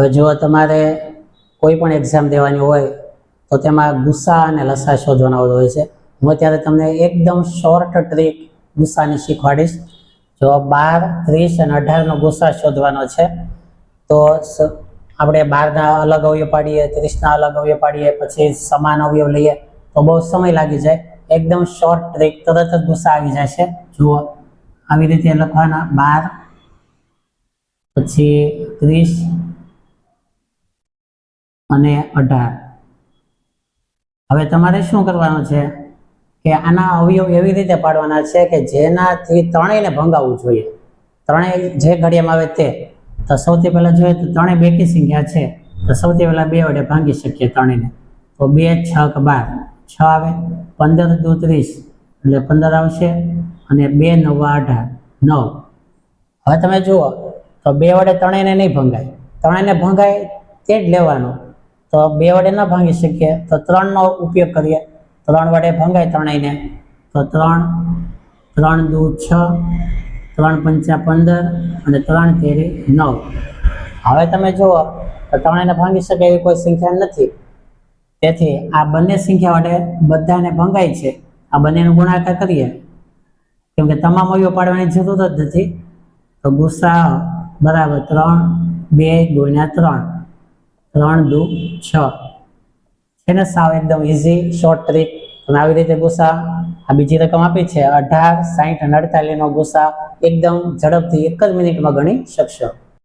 હવે જો તમારે કોઈ પણ એક્ઝામ દેવાની હોય, તો તેમાં ગુસ્સા અને લસા શોધવાના હોય છે. હું અત્યારે તમને એકદમ શોર્ટ ટ્રીક ગુસ્સાની શીખવાડીશ જો બાર, ત્રીસ અને અઢારનો ગુસ્સા શોધવાનો છે, તો આપણે બારના અલગ અવયવ પાડીએ, ત્રીસના અલગ અવયવ પાડીએ, પછી સમાન અવયવ લઈએ, તો બહુ સમય લાગી જાય. એકદમ શોર્ટ ટ્રીક તરત જ ગુસ્સા આવી જાય છે. જુઓ, આવી રીતે લખવાના બાર, પછી ત્રીસ અને અઢાર. હવે તમારે શું કરવાનું છે? કે આના અવયવ એવી રીતે પાડવાના છે કે જેનાથી ત્રણેયને ભંગાવવું જોઈએ. ત્રણેય જે ઘડિયામાં આવે તે. તો સૌથી પહેલાં જોઈએ તો ત્રણેય બેકી સંખ્યા છે. તો સૌથી પહેલાં બે વડે ભાંગી શકીએ ત્રણેયને. તો બે, છ કે બાર. છ આવે, પંદર, દુ, ત્રીસ. એટલે પંદર આવશે અને બે, નવા, અઢાર. નવ. હવે તમે જુઓ, તો બે વડે ત્રણેયને નહીં ભંગાય. ત્રણેયને ભંગાય તે જ લેવાનું. તો બે વડે ન ભાંગી શકીએ. તો ત્રણનો ઉપયોગ કરીએ. ત્રણ વડે ભંગાય ત્રણેયને. તો ત્રણ ત્રણ દુ છ, ત્રણ પંચા પંદર અને ત્રણ તેરી નવ. હવે તમે જુઓ, તો ત્રણેયને ભાંગી શકે એવી કોઈ સંખ્યા નથી. તેથી આ બંને સંખ્યા વડે બધાને ભંગાય છે. આ બંનેનો ગુણાકાર કરીએ. કેમ કે તમામ અવયવ પાડવાની જરૂર જ નથી. તો ગુસ્સા બરાબર ત્રણ, બે ગુણ્યા ત્રણ. ત્રણ દુ છ. છે ને સાવ એકદમ ઇઝી શોર્ટ ટ્રીક તમે આવી રીતે ગુસ્સા આ બીજી રકમ આપી છે અઢાર સાહીઠ અને અડતાલીસ નો ગુસ્સા એકદમ ઝડપથી એક જ મિનિટમાં ગણી શકશો.